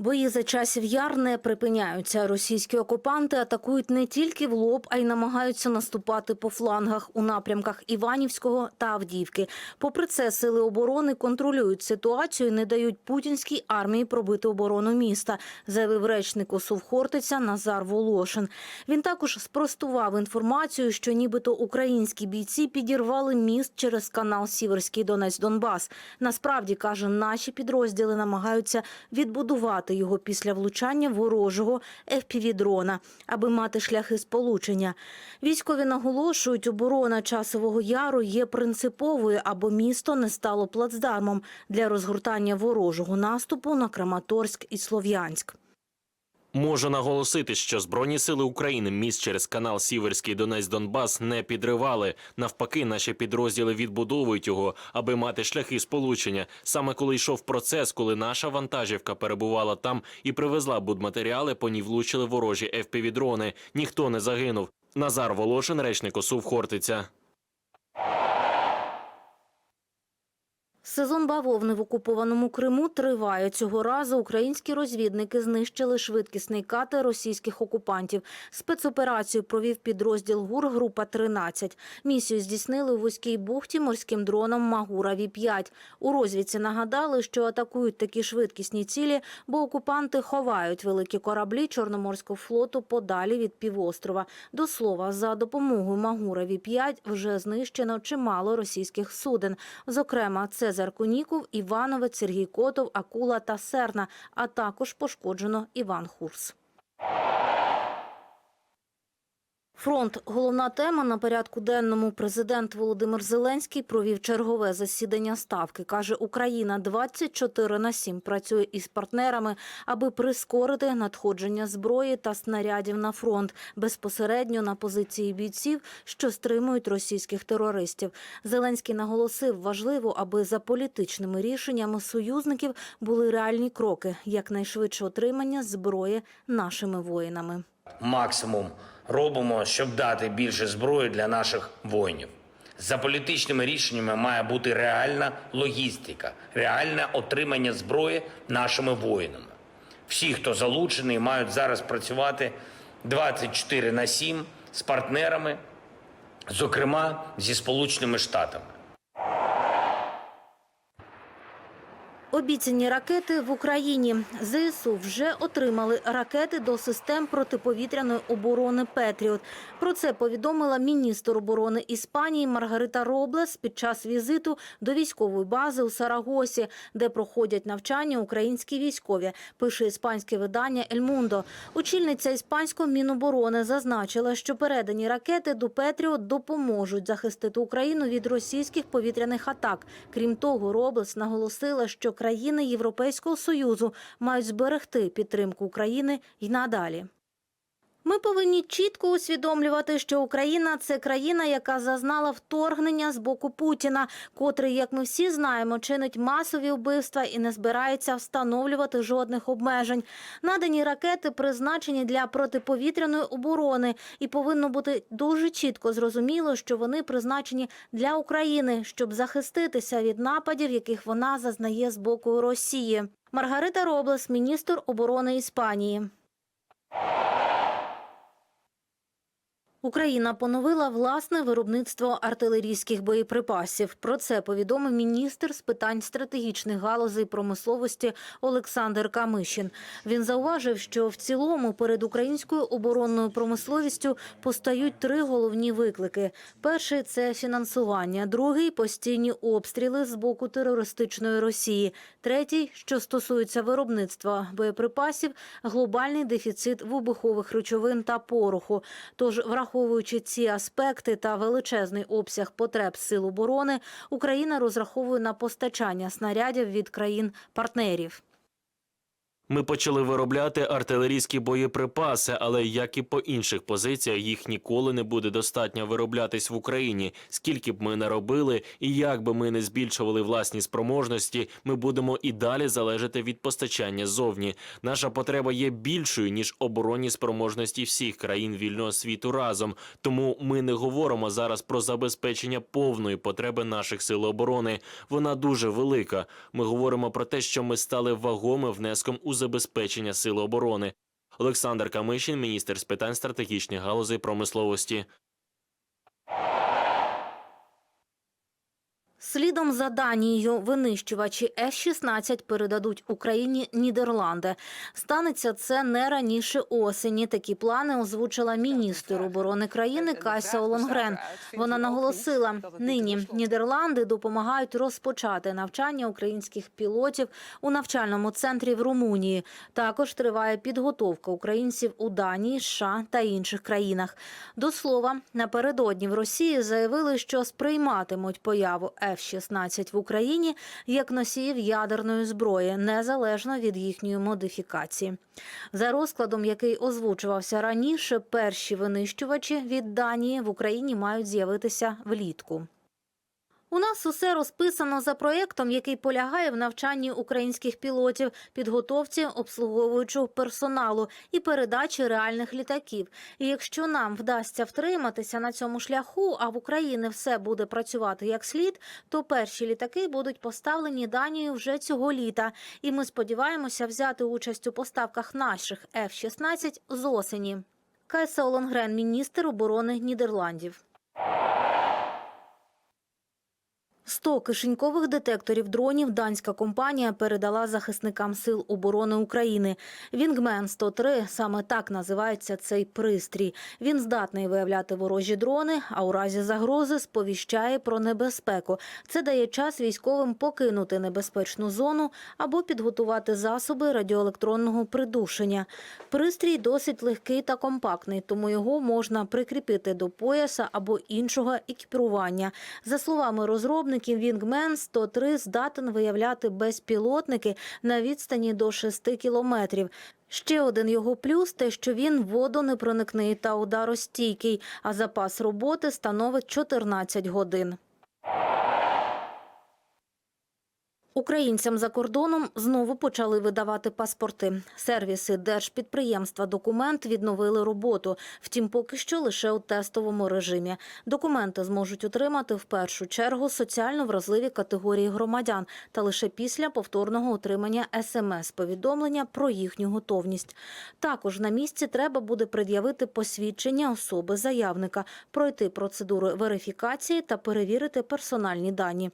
Бої за часів яр не припиняються. Російські окупанти атакують не тільки в лоб, а й намагаються наступати по флангах у напрямках Іванівського та Авдіївки. Попри це, сили оборони контролюють ситуацію, і не дають путінській армії пробити оборону міста, заявив речник ОСУВ Хортиця Назар Волошин. Він також спростував інформацію, що нібито українські бійці підірвали міст через канал Сіверський Донець Донбас. Насправді каже, наші підрозділи намагаються відбудувати його після влучання ворожого FPV-дрона, аби мати шляхи сполучення. Військові наголошують, оборона часового яру є принциповою, або місто не стало плацдармом для розгортання ворожого наступу на Краматорськ і Слов'янськ. Можу наголосити, що Збройні сили України міст через канал Сіверський Донець Донбас не підривали. Навпаки, наші підрозділи відбудовують його, аби мати шляхи сполучення. Саме коли йшов процес, коли наша вантажівка перебувала там і привезла будматеріали, по ній влучили ворожі FPV-дрони. Ніхто не загинув. Назар Волошин, речник ОСУВ Хортиця. Сезон бавовни в окупованому Криму триває. Цього разу українські розвідники знищили швидкісний катер російських окупантів. Спецоперацію провів підрозділ ГУР група 13. Місію здійснили у вузькій бухті морським дроном Магура Ві-5. У розвідці нагадали, що атакують такі швидкісні цілі, бо окупанти ховають великі кораблі Чорноморського флоту подалі від півострова. До слова, за допомогою Магура Ві-5 вже знищено чимало російських суден. Зокрема, Цезар Куніков, Івановець, Сергій Котов, Акула та Серна, а також пошкоджено Іван Хурс. Фронт – головна тема на порядку денному. Президент Володимир Зеленський провів чергове засідання ставки. Каже, Україна 24 на 7 працює із партнерами, аби прискорити надходження зброї та снарядів на фронт безпосередньо на позиції бійців, що стримують російських терористів. Зеленський наголосив, важливо, аби за політичними рішеннями союзників були реальні кроки якнайшвидше отримання зброї нашими воїнами. максимум робимо, щоб дати більше зброї для наших воїнів. За політичними рішеннями має бути реальна логістика, реальне отримання зброї нашими воїнами. Всі, хто залучений, мають зараз працювати 24 на 7 з партнерами, зокрема зі Сполученими Штатами. Обіцяні ракети в Україні. ЗСУ вже отримали ракети до систем протиповітряної оборони «Петріот». Про це повідомила міністр оборони Іспанії Маргарита Роблес під час візиту до військової бази у Сарагосі, де проходять навчання українські військові, пише іспанське видання «Ель Мундо». Очільниця іспанського міноборони зазначила, що передані ракети до «Петріот» допоможуть захистити Україну від російських повітряних атак. Крім того, Роблес наголосила, що країни Європейського Союзу мають зберегти підтримку України й надалі. Ми повинні чітко усвідомлювати, що Україна це країна, яка зазнала вторгнення з боку Путіна, котрий, як ми всі знаємо, чинить масові вбивства і не збирається встановлювати жодних обмежень. Надані ракети призначені для протиповітряної оборони, і повинно бути дуже чітко зрозуміло, що вони призначені для України, щоб захиститися від нападів, яких вона зазнає з боку Росії. Маргарита Роблес, міністр оборони Іспанії. Україна поновила власне виробництво артилерійських боєприпасів. Про це повідомив міністр з питань стратегічних галузей промисловості Олександр Камишин. Він зауважив, що в цілому перед українською оборонною промисловістю постають три головні виклики: перший це фінансування, другий постійні обстріли з боку терористичної Росії. Третій, що стосується виробництва боєприпасів, глобальний дефіцит вибухових речовин та пороху. Тож, враховуючи ці аспекти та величезний обсяг потреб сил оборони, Україна розраховує на постачання снарядів від країн-партнерів. Ми почали виробляти артилерійські боєприпаси, але як і по інших позиціях, їх ніколи не буде достатньо вироблятись в Україні. Скільки б ми не робили, і як би ми не збільшували власні спроможності, ми будемо і далі залежати від постачання ззовні. Наша потреба є більшою ніж оборонні спроможності всіх країн вільного світу разом. Тому ми не говоримо зараз про забезпечення повної потреби наших сил оборони. Вона дуже велика. Ми говоримо про те, що ми стали вагомим внеском у забезпечення сил оборони. Олександр Камишин, міністр з питань стратегічних галузей промисловості. Слідом за Данією винищувачі F-16 передадуть Україні Нідерланди. Станеться це не раніше осені. Такі плани озвучила міністр оборони країни Кайса Олонгрен. Вона наголосила, нині Нідерланди допомагають розпочати навчання українських пілотів у навчальному центрі в Румунії. Також триває підготовка українців у Данії, США та інших країнах. До слова, напередодні в Росії заявили, що сприйматимуть появу F-16 в Україні як носіїв ядерної зброї, незалежно від їхньої модифікації. За розкладом, який озвучувався раніше, перші винищувачі від Данії в Україні мають з'явитися влітку. У нас усе розписано за проєктом, який полягає в навчанні українських пілотів, підготовці обслуговуючого персоналу і передачі реальних літаків. І якщо нам вдасться втриматися на цьому шляху, а в Україні все буде працювати як слід, то перші літаки будуть поставлені Данією вже цього літа. І ми сподіваємося взяти участь у поставках наших F-16 з осені. Кайса Олонгрен, міністр оборони Нідерландів. 100 кишенькових детекторів дронів данська компанія передала захисникам сил оборони України. Вінгмен 103 саме так називається цей пристрій. Він здатний виявляти ворожі дрони, а у разі загрози сповіщає про небезпеку. Це дає час військовим покинути небезпечну зону або підготувати засоби радіоелектронного придушення. Пристрій досить легкий та компактний, тому його можна прикріпити до пояса або іншого екіпірування. За словами розробників, Wingman 103 здатен виявляти безпілотники на відстані до 6 кілометрів. Ще один його плюс – те, що він водонепроникний та ударостійкий, а запас роботи становить 14 годин. Українцям за кордоном знову почали видавати паспорти. Сервіси держпідприємства «Документ» відновили роботу, втім поки що лише у тестовому режимі. Документи зможуть отримати в першу чергу соціально вразливі категорії громадян та лише після повторного отримання СМС-повідомлення про їхню готовність. Також на місці треба буде пред'явити посвідчення особи заявника, пройти процедуру верифікації та перевірити персональні дані.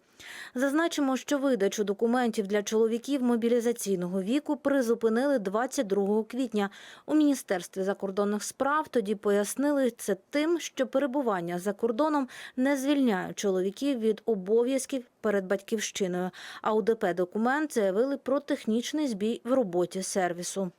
Зазначимо, що видачу документів для чоловіків мобілізаційного віку призупинили 22 квітня. У Міністерстві закордонних справ тоді пояснили це тим, що перебування за кордоном не звільняє чоловіків від обов'язків перед батьківщиною. А у ДП «Документ» заявили про технічний збій в роботі сервісу.